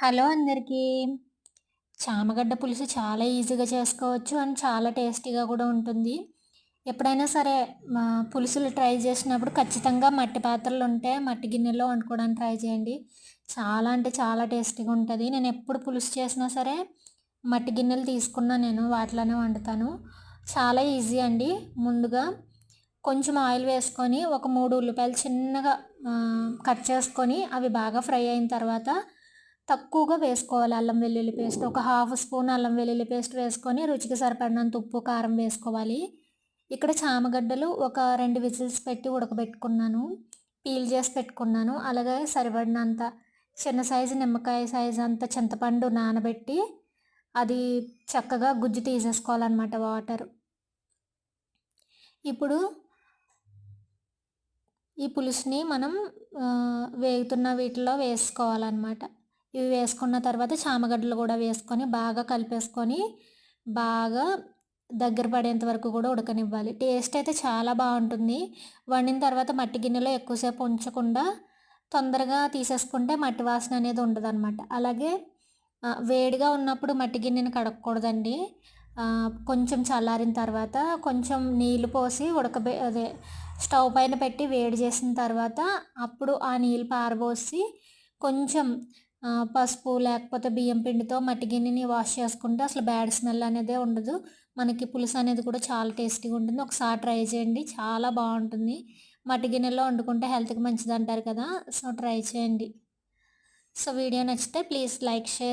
Hello అందరికీ. చామగడ్డ పులుసు చాలా ఈజీగా చేసుకోవచ్చు అండ్ చాలా టేస్టీగా కూడా ఉంటుంది. ఎప్పుడైనా సరే మా పులుసులు ట్రై చేసినప్పుడు ఖచ్చితంగా మట్టి పాత్రలు ఉంటే మట్టి గిన్నెలో వండుకోవడానికి ట్రై చేయండి. చాలా అంటే చాలా టేస్టీగా ఉంటుంది. నేను ఎప్పుడు పులుసు చేసినా సరే మట్టి గిన్నెలు తీసుకున్నా నేను వాటిలోనే వండుతాను. చాలా ఈజీ అండి. ముందుగా కొంచెం ఆయిల్ వేసుకొని ఒక మూడు ఉల్లిపాయలు చిన్నగా కట్ చేసుకొని అవి బాగా ఫ్రై అయిన తర్వాత తక్కువగా వేసుకోవాలి. అల్లం వెల్లుల్లి పేస్ట్ ఒక హాఫ్ స్పూన్ అల్లం వెల్లుల్లి పేస్ట్ వేసుకొని రుచికి సరిపడినంత ఉప్పు కారం వేసుకోవాలి. ఇక్కడ చామగడ్డలు ఒక రెండు విజిల్స్ పెట్టి ఉడకబెట్టుకున్నాను. పీల్ చేసి పెట్టుకున్నాను. అలాగే సరిపడినంత చిన్న సైజు నిమ్మకాయ సైజు అంత చింతపండు నానబెట్టి అది చక్కగా గుజ్జు తీసేసుకోవాలన్నమాట వాటర్. ఇప్పుడు ఈ పులుసుని మనం వేగుతున్న వీటిలో వేసుకోవాలన్నమాట. ఇవి వేసుకున్న తర్వాత చామగడ్డలు కూడా వేసుకొని బాగా కలిపేసుకొని బాగా దగ్గర పడేంత వరకు కూడా ఉడకనివ్వాలి. టేస్ట్ అయితే చాలా బాగుంటుంది. వండిన తర్వాత మట్టి గిన్నెలో ఎక్కువసేపు ఉంచకుండా తొందరగా తీసేసుకుంటే మట్టి వాసన అనేది ఉండదు అనమాట అలాగే వేడిగా ఉన్నప్పుడు మట్టి గిన్నెని కడగకూడదండి. కొంచెం చల్లారిన తర్వాత కొంచెం నీళ్ళు పోసి ఉడకబె అదే స్టవ్ పైన పెట్టి వేడి చేసిన తర్వాత అప్పుడు ఆ నీళ్ళు పారబోసి కొంచెం పసుపు లేకపోతే బియ్యం పిండితో మట్టి గిన్నెని వాష్ చేసుకుంటే అసలు బ్యాడ్ స్మెల్ అనేది ఉండదు. మనకి పులుసు అనేది కూడా చాలా టేస్టీగా ఉంటుంది. ఒకసారి ట్రై చేయండి. చాలా బాగుంటుంది. మట్టి గిన్నెలో వండుకుంటే హెల్త్కి మంచిది అంటారు కదా. సో ట్రై చేయండి. సో వీడియో నచ్చితే ప్లీజ్ లైక్ షేర్